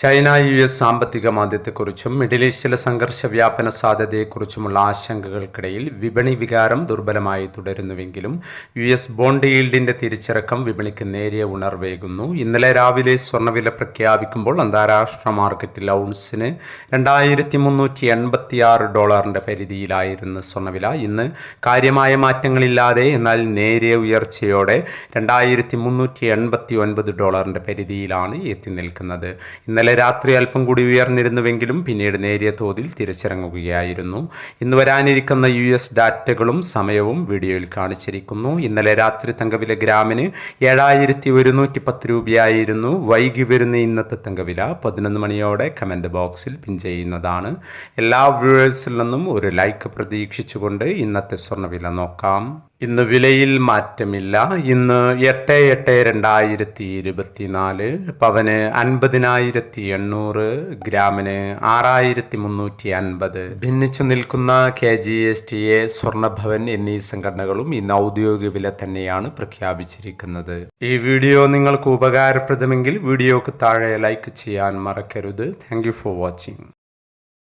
China U S സാമ്പത്തിക മാന്ദ്യത്തെക്കുറിച്ചും middle ഈസ്റ്റിലെ സംഘർഷ വ്യാപന സാധ്യതയെക്കുറിച്ചുമുള്ള ആശങ്കകൾക്കിടയിൽ വിപണി വികാരം ദുർബലമായി തുടരുന്നുവെങ്കിലും യു എസ് ബോണ്ട് ഈൽഡിന്റെ തിരിച്ചിറക്കം വിപണിക്ക് നേരിയ ഉണർവേകുന്നു. ഇന്നലെ രാവിലെ സ്വർണവില പ്രഖ്യാപിക്കുമ്പോൾ അന്താരാഷ്ട്ര മാർക്കറ്റിൽ ഔൺസിന് രണ്ടായിരത്തി മുന്നൂറ്റി എൺപത്തി ആറ് ഡോളറിന്റെ പരിധിയിലായിരുന്നു സ്വർണവില ഇന്ന് കാര്യമായ മാറ്റങ്ങളില്ലാതെ എന്നാൽ നേരിയ ഉയർച്ചയോടെ രണ്ടായിരത്തി മുന്നൂറ്റി എൺപത്തി ഒൻപത് ഡോളറിന്റെ പരിധിയിലാണ് എത്തി നിൽക്കുന്നത്. ഇന്നലെ രാത്രി അല്പം കൂടി ഉയർന്നിരുന്നുവെങ്കിലും പിന്നീട് നേരിയ തോതിൽ തിരിച്ചിറങ്ങുകയായിരുന്നു. ഇന്ന് വരാനിരിക്കുന്ന യു എസ് ഡാറ്റകളും സമയവും വീഡിയോയിൽ കാണിച്ചിരിക്കുന്നു. ഇന്നലെ രാത്രി തങ്കവില ഗ്രാമിന് ഏഴായിരത്തി ഒരുന്നൂറ്റി പത്ത് രൂപയായിരുന്നു. വൈകി വരുന്ന ഇന്നത്തെ തങ്കവില പതിനൊന്ന് മണിയോടെ കമന്റ് ബോക്സിൽ പിൻ ചെയ്യുന്നതാണ്. എല്ലാ വ്യൂവേഴ്സിൽ നിന്നും ഒരു ലൈക്ക് പ്രതീക്ഷിച്ചുകൊണ്ട് ഇന്നത്തെ സ്വർണവില നോക്കാം. ഇന്ന് വിലയിൽ മാറ്റമില്ല. ഇന്ന് എട്ട് എട്ട് രണ്ടായിരത്തി ഇരുപത്തിനാല് പവന് അൻപതിനായിരത്തി എണ്ണൂറ് ഗ്രാമിന് ആറായിരത്തി മുന്നൂറ്റി അൻപത്. ഭിന്നിച്ചു നിൽക്കുന്ന K G S T A സ്വർണഭവൻ എന്നീ സംഘടനകളും ഇന്ന് ഔദ്യോഗിക വില തന്നെയാണ് പ്രഖ്യാപിച്ചിരിക്കുന്നത്. ഈ വീഡിയോ നിങ്ങൾക്ക് ഉപകാരപ്രദമെങ്കിൽ വീഡിയോക്ക് താഴെ ലൈക്ക് ചെയ്യാൻ മറക്കരുത്. Thank for watching